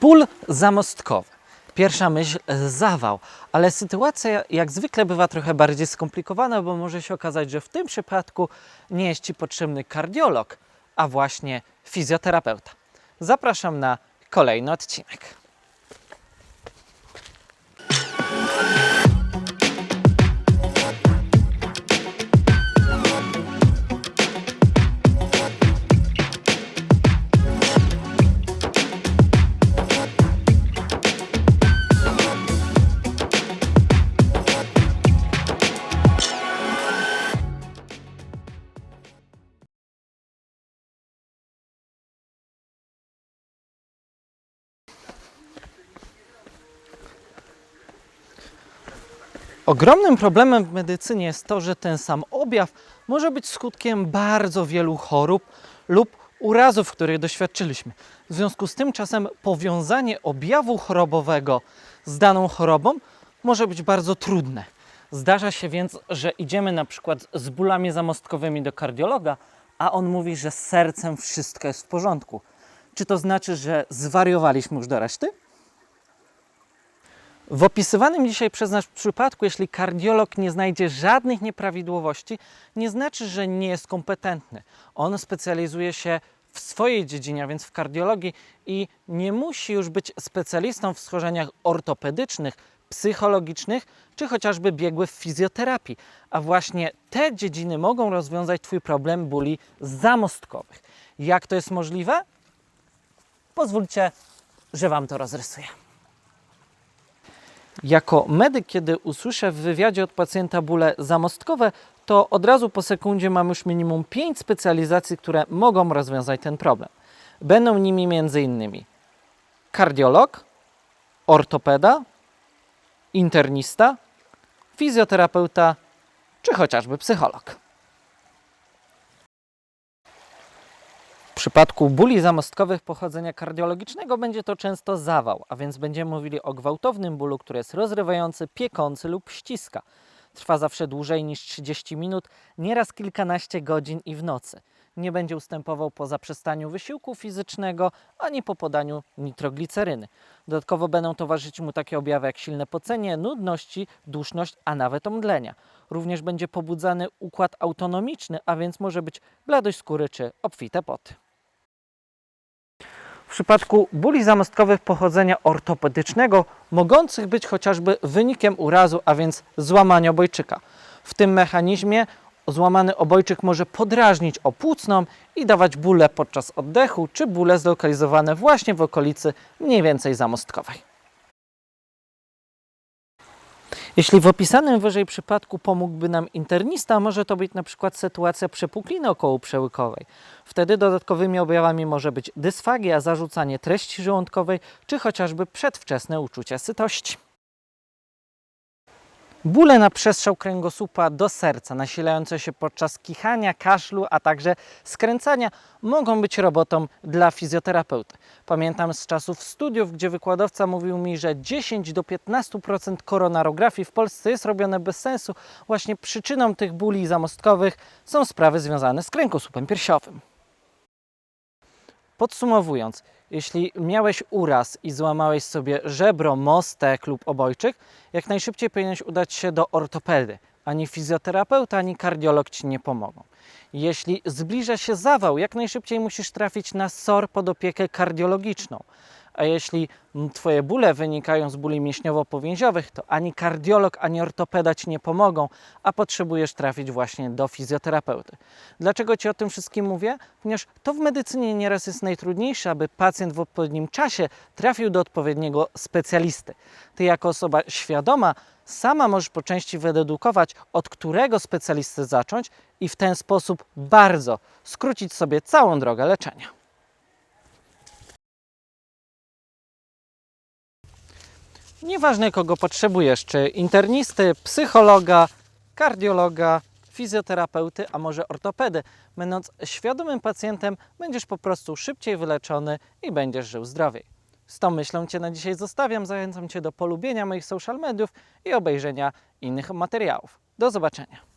Ból zamostkowy. Pierwsza myśl zawał, ale sytuacja jak zwykle bywa trochę bardziej skomplikowana, bo może się okazać, że w tym przypadku nie jest Ci potrzebny kardiolog, a właśnie fizjoterapeuta. Zapraszam na kolejny odcinek. Ogromnym problemem w medycynie jest to, że ten sam objaw może być skutkiem bardzo wielu chorób lub urazów, których doświadczyliśmy. W związku z tym czasem powiązanie objawu chorobowego z daną chorobą może być bardzo trudne. Zdarza się więc, że idziemy na przykład z bólami zamostkowymi do kardiologa, a on mówi, że z sercem wszystko jest w porządku. Czy to znaczy, że zwariowaliśmy już do reszty? W opisywanym dzisiaj przez nas przypadku, jeśli kardiolog nie znajdzie żadnych nieprawidłowości, nie znaczy, że nie jest kompetentny. On specjalizuje się w swojej dziedzinie, a więc w kardiologii i nie musi już być specjalistą w schorzeniach ortopedycznych, psychologicznych czy chociażby biegły w fizjoterapii. A właśnie te dziedziny mogą rozwiązać Twój problem bóli zamostkowych. Jak to jest możliwe? Pozwólcie, że Wam to rozrysuję. Jako medyk, kiedy usłyszę w wywiadzie od pacjenta bóle zamostkowe, to od razu po sekundzie mam już minimum 5 specjalizacji, które mogą rozwiązać ten problem. Będą nimi m.in. kardiolog, ortopeda, internista, fizjoterapeuta czy chociażby psycholog. Przypadku bóli zamostkowych pochodzenia kardiologicznego będzie to często zawał, a więc będziemy mówili o gwałtownym bólu, który jest rozrywający, piekący lub ściska. Trwa zawsze dłużej niż 30 minut, nieraz kilkanaście godzin i w nocy. Nie będzie ustępował po zaprzestaniu wysiłku fizycznego ani po podaniu nitrogliceryny. Dodatkowo będą towarzyszyć mu takie objawy jak silne pocenie, nudności, duszność, a nawet omdlenia. Również będzie pobudzany układ autonomiczny, a więc może być bladość skóry czy obfite poty. Przypadku bóli zamostkowych pochodzenia ortopedycznego, mogących być chociażby wynikiem urazu, a więc złamania obojczyka. W tym mechanizmie złamany obojczyk może podrażnić opłucną i dawać bóle podczas oddechu, czy bóle zlokalizowane właśnie w okolicy mniej więcej zamostkowej. Jeśli w opisanym wyżej przypadku pomógłby nam internista, może to być na przykład sytuacja przepukliny okołoprzełykowej. Wtedy dodatkowymi objawami może być dysfagia, zarzucanie treści żołądkowej, czy chociażby przedwczesne uczucie sytości. Bóle na przestrzał kręgosłupa do serca, nasilające się podczas kichania, kaszlu, a także skręcania, mogą być robotą dla fizjoterapeuty. Pamiętam z czasów studiów, gdzie wykładowca mówił mi, że 10 do 15% koronarografii w Polsce jest robione bez sensu. Właśnie przyczyną tych bóli zamostkowych są sprawy związane z kręgosłupem piersiowym. Podsumowując, jeśli miałeś uraz i złamałeś sobie żebro, mostek lub obojczyk, jak najszybciej powinieneś udać się do ortopedy. Ani fizjoterapeuta, ani kardiolog ci nie pomogą. Jeśli zbliża się zawał, jak najszybciej musisz trafić na SOR pod opiekę kardiologiczną. A jeśli Twoje bóle wynikają z bóli mięśniowo-powięziowych, to ani kardiolog, ani ortopeda Ci nie pomogą, a potrzebujesz trafić właśnie do fizjoterapeuty. Dlaczego Ci o tym wszystkim mówię? Ponieważ to w medycynie nieraz jest najtrudniejsze, aby pacjent w odpowiednim czasie trafił do odpowiedniego specjalisty. Ty jako osoba świadoma sama możesz po części wydedukować, od którego specjalisty zacząć i w ten sposób bardzo skrócić sobie całą drogę leczenia. Nieważne kogo potrzebujesz, czy internisty, psychologa, kardiologa, fizjoterapeuty, a może ortopedy. Będąc świadomym pacjentem, będziesz po prostu szybciej wyleczony i będziesz żył zdrowiej. Z tą myślą Cię na dzisiaj zostawiam. Zachęcam Cię do polubienia moich social mediów i obejrzenia innych materiałów. Do zobaczenia.